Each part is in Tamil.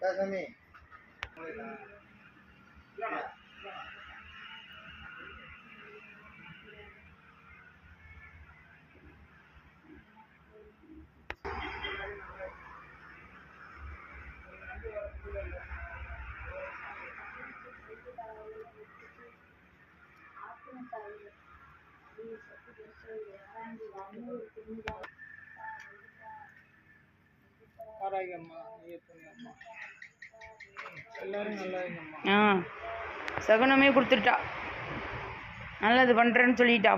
சாமி ஆரோக்கியம்மா ஐயப்பங்கம்மா எல்லாரும் நல்லா இருக்கம்மா ஆ. சகுனமே கொடுத்துட்டா. நல்லது பண்ணுறேன்னு சொல்லிட்டா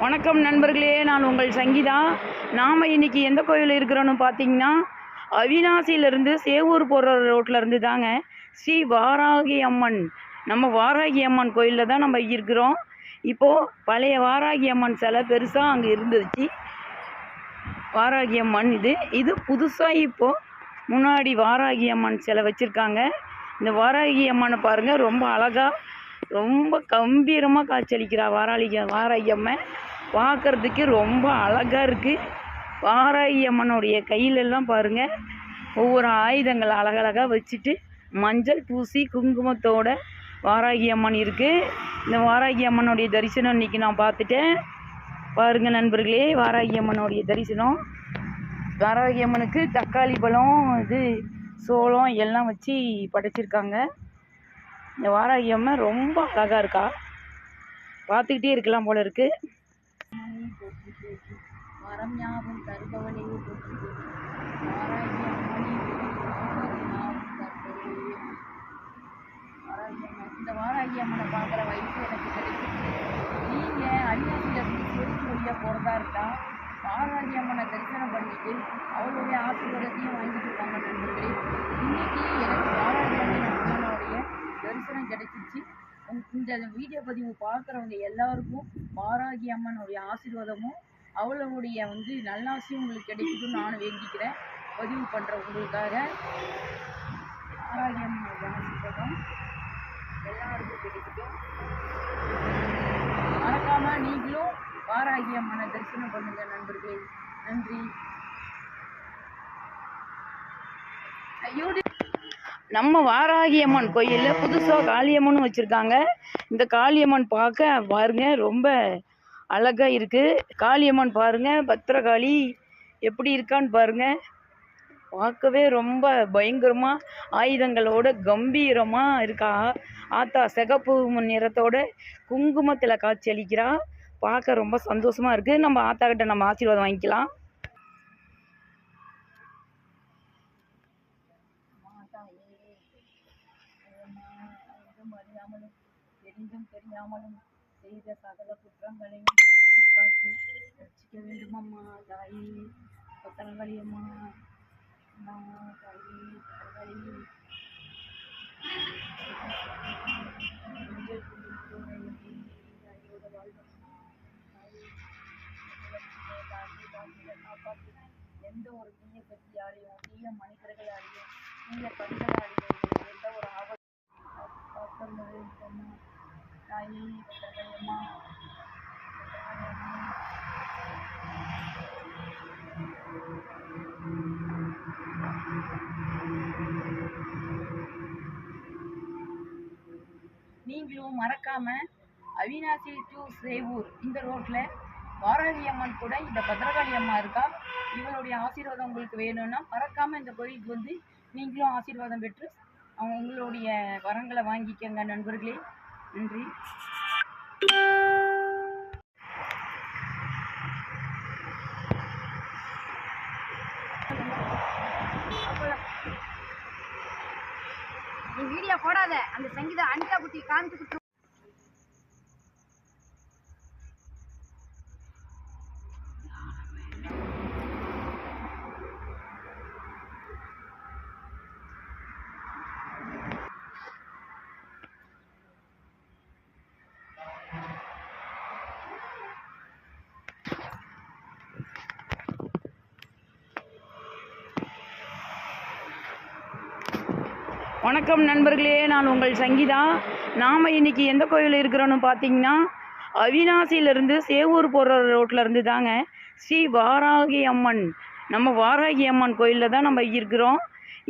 வணக்கம் நண்பர்களே நான் உங்கள் சங்கீதா. நாம் இன்னைக்கு எந்த கோயில் இருக்கிறோன்னு பார்த்தீங்கன்னா அவினாசியிலேருந்து சேவூர் போகிற ரோட்டில் இருந்து தாங்க ஸ்ரீ வாராகி அம்மன். நம்ம வாராகி அம்மன் கோயிலில் தான் நம்ம இருக்கிறோம். இப்போது பழைய வாராகி அம்மன் சிலை பெருசாக அங்கே இருந்துச்சு வாராகி அம்மன் இது. இது புதுசாக இப்போது முன்னாடி வாராகி அம்மன் சிலை வச்சுருக்காங்க. இந்த வாராகி அம்மனை பாருங்கள் ரொம்ப அழகாக ரொம்ப கம்பீரமாக காட்சியளிக்கிறா வாராளி வாராகி அம்மன். பார்க்கறதுக்கு ரொம்ப அழகாக இருக்குது வாராகி அம்மனுடைய கையிலெல்லாம் பாருங்கள் ஒவ்வொரு ஆயுதங்கள் அழகழகாக வச்சுட்டு மஞ்சள் பூசி குங்குமத்தோட வாராகி அம்மன் இருக்குது இந்த வாராகி அம்மனுடைய தரிசனம் இன்னைக்கு நான் பார்த்துட்டேன். பாருங்கள் நண்பர்களே வாராகி அம்மனுடைய தரிசனம். வாராகி அம்மனுக்கு தக்காளி பழம் இது சோளம் எல்லாம் வச்சு படைச்சிருக்காங்க. இந்த வாராகி அம்மன் ரொம்ப அழகாக இருக்கா? பார்த்துக்கிட்டே இருக்கலாம் போல இருக்கு யாவும் ஞாபகம் தருபவனே வாராகி இந்த வாராகி அம்மனை பார்க்குற வயசு எனக்கு கிடைச்சிச்சு நீங்கள் அரியாசியிலேருந்து சேருக்கு வழியாக போகிறதா இருந்தால் வாராகி அம்மனை தரிசனம் பண்ணிட்டு அவளுடைய ஆசீர்வாதத்தையும் வாங்கிட்டு போங்க நண்பர்களே. இன்னைக்கு எனக்கு வாராகி அம்மனுடைய தரிசனம் கிடைச்சிச்சு. இந்த வீடியோ பதிவு பார்க்குறவங்க எல்லாருக்கும் வாராகி அம்மனுடைய ஆசீர்வாதமும் அவளுடைய வந்து நல்லாசியும் உங்களுக்கு கிடைக்கட்டும்னு நானும் வேண்டிக்கிறேன். பதிவு பண்ணுற உங்களுக்காக. வாராகி எல்லாருக்கும் கிடைக்கட்டும் மறக்காமல் நீங்களும் வாராகி அம்மனை தரிசனம் பண்ணுங்க நண்பர்களே. நன்றி. நம்ம வாராகி அம்மன் கோயிலில் புதுசாக காளியம்மன் வச்சுருக்காங்க. இந்த காளியம்மன் பார்க்க பாருங்க ரொம்ப அழகாக இருக்குது காளியம்மன் பாருங்கள் பத்திரகாளி எப்படி இருக்கான்னு பாருங்கள் பார்க்கவே ரொம்ப பயங்கரமாக ஆயுதங்களோட கம்பீரமாக இருக்கா. ஆத்தா சிகப்பு நிறத்தோட குங்குமத்தில் காட்சி அளிக்கிறா. பார்க்க ரொம்ப சந்தோஷமாக இருக்குது நம்ம ஆத்தா கிட்ட நம்ம ஆசீர்வாதம் வாங்கிக்கலாம். தெரிந்தும் தெரியாமலும் செய்த சகல குற்றங்களையும் பொறுத்து காத்து ரட்சிக்க வேண்டுமம்மா தாயி. பத்திரங்களி அம்மா அம்மா தாயி பத்திரங்களி எந்த ஒரு தீய சக்தியாலையும் தீய மனிதர்களாலையும் தீய கண்களாலையும் எந்த ஒரு ஆபத்து காத்தருளவே அம்மா தாயி பத்திரங்களி அம்மா நீங்களும் மறக்காம அவினாசி டு சேவூர் இந்த ரோட்ல வாராகி அம்மன் கூட இந்த பத்ரகாளி அம்மா இருக்கா? இவங்களுடைய ஆசீர்வாதம் உங்களுக்கு வேணும்னா மறக்காமல் இந்த கோயிலுக்கு வந்து நீங்களும் ஆசீர்வாதம் பெற்று அவங்க உங்களுடைய வரங்களை வாங்கிக்கங்க நண்பர்களே. நன்றி. நீ வீடியோ போடாத. அந்த சங்கீதா அனிதா குட்டி காமிச்சு வணக்கம் நண்பர்களே நான் உங்கள் சங்கீதா. நாம் இன்னைக்கு எந்த கோயில் இருக்கிறோன்னு பார்த்தீங்கன்னா அவினாசியிலேருந்து சேவூர் போகிற ரோட்டில் இருந்து தாங்க ஸ்ரீ வாராகி அம்மன். நம்ம வாராகி அம்மன் கோயிலில் தான் நம்ம இருக்கிறோம்.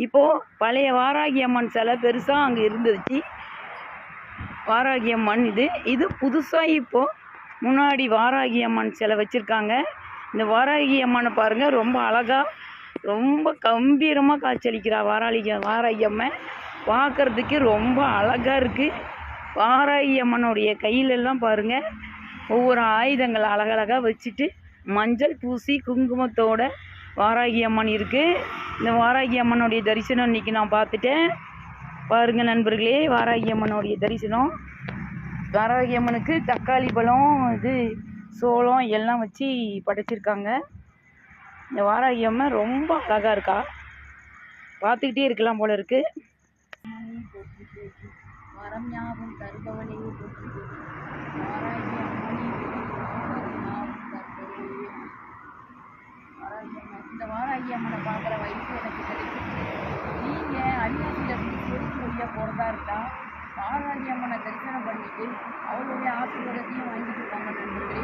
இப்போது பழைய வாராகி அம்மன் சிலை பெருசாக அங்கே இருந்துச்சு. வாராகி அம்மன் இது. இது புதுசாக இப்போது முன்னாடி வாராகி அம்மன் சிலை வச்சுருக்காங்க. இந்த வாராகி அம்மனை பாருங்கள் ரொம்ப அழகாக ரொம்ப கம்பீரமாக காய்ச்சலிக்கிறா வாராளிக வாராகி அம்மன். பார்க்கறதுக்கு ரொம்ப அழகாக இருக்குது வாராகி அம்மனுடைய கையிலெல்லாம் பாருங்கள் ஒவ்வொரு ஆயுதங்கள் அழகழகாக வச்சுட்டு மஞ்சள் பூசி குங்குமத்தோட வாராகி அம்மன் இருக்குது இந்த வாராகி அம்மனுடைய தரிசனம் இன்றைக்கி நான் பார்த்துட்டேன். பாருங்கள் நண்பர்களே வாராகி அம்மனுடைய தரிசனம். வாராகி அம்மனுக்கு தக்காளி பழம் இது சோளம் எல்லாம் வச்சு படைச்சிருக்காங்க. இந்த வாராகி அம்மன் ரொம்ப அழகாக இருக்கா? பார்த்துக்கிட்டே இருக்கலாம் போல இருக்கு வரம் ஞாபகம் தருபவனே போற்றி வாராகி அம்மனே ஞாபகம் தருபவனே வாராகி அம்மன் இந்த வாராகி அம்மனை பார்க்குற வயசு எனக்கு கிடைச்சிச்சு நீங்கள் அவினாசியிலிருந்து சிறுக்கு வழியாக போகிறதா இருந்தா வாராகி அம்மனை தரிசனம் பண்ணிட்டு அவளுடைய ஆசீர்வாதத்தையும் வாங்கிட்டு போங்க நண்பர்களே.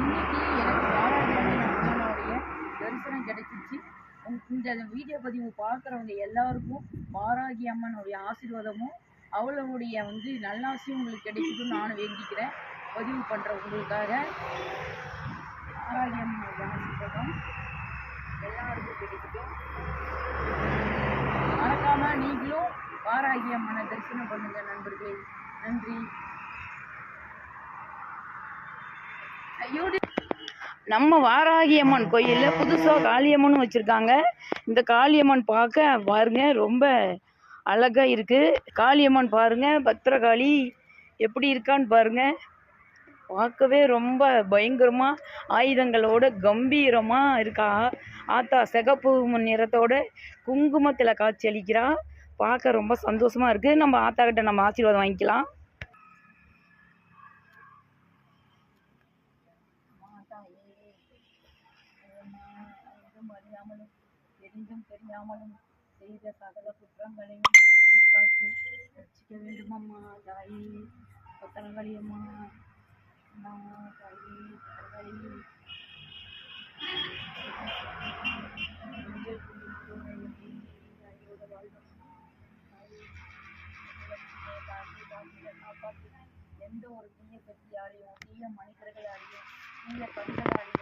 இன்னைக்கு எனக்கு வாராகி அம்மனுடைய தரிசனம் கிடைச்சிச்சு. இந்த வீடியோ பதிவு பார்க்குறவங்க எல்லாருக்கும் பாராகி அம்மனுடைய ஆசீர்வாதமும் அவளுடைய வந்து நல்லாசியும் உங்களுக்கு கிடைக்கட்டும்னு நானும் வேண்டிக்கிறேன். பதிவு பண்ணுற உங்களுக்காக பாராகி அம்மனுடைய ஆசீர்வாதம் எல்லாருக்கும் கிடைக்கட்டும் மறக்காம நீங்களும் பாராகி அம்மனை தரிசனம் பண்ணுங்க நண்பர்களே. நன்றி. ஐயோ நம்ம வாராகி அம்மன் கோயிலில் புதுசாக காளியம்மன் வச்சுருக்காங்க. இந்த காளியம்மன் பார்க்க பாருங்க ரொம்ப அழகாக இருக்குது காளியம்மன் பாருங்கள் பத்திரகாளி எப்படி இருக்கான்னு பாருங்கள் பார்க்கவே ரொம்ப பயங்கரமாக ஆயுதங்களோட கம்பீரமாக இருக்கா. ஆத்தா சிகப்பு நிறத்தோட குங்குமத்தில் காட்சி அளிக்கிறா. பார்க்க ரொம்ப சந்தோஷமாக இருக்குது நம்ம ஆத்தா கிட்ட நம்ம ஆசீர்வாதம் வாங்கிக்கலாம் மாதாயே அம்மா, அறிந்தும் அறியாமலும் அறியாமலும் செய்த சகல குற்றங்களையும் பொறுத்து காத்து வேண்டும் அம்மா தாயே. பத்திரங்களி அம்மா. அம்மா தாயோட வாழ்வு. எந்த ஒரு தீய சக்தியாலையும் தீய மனிதர்களாலையும் தீய கண்களாலையும்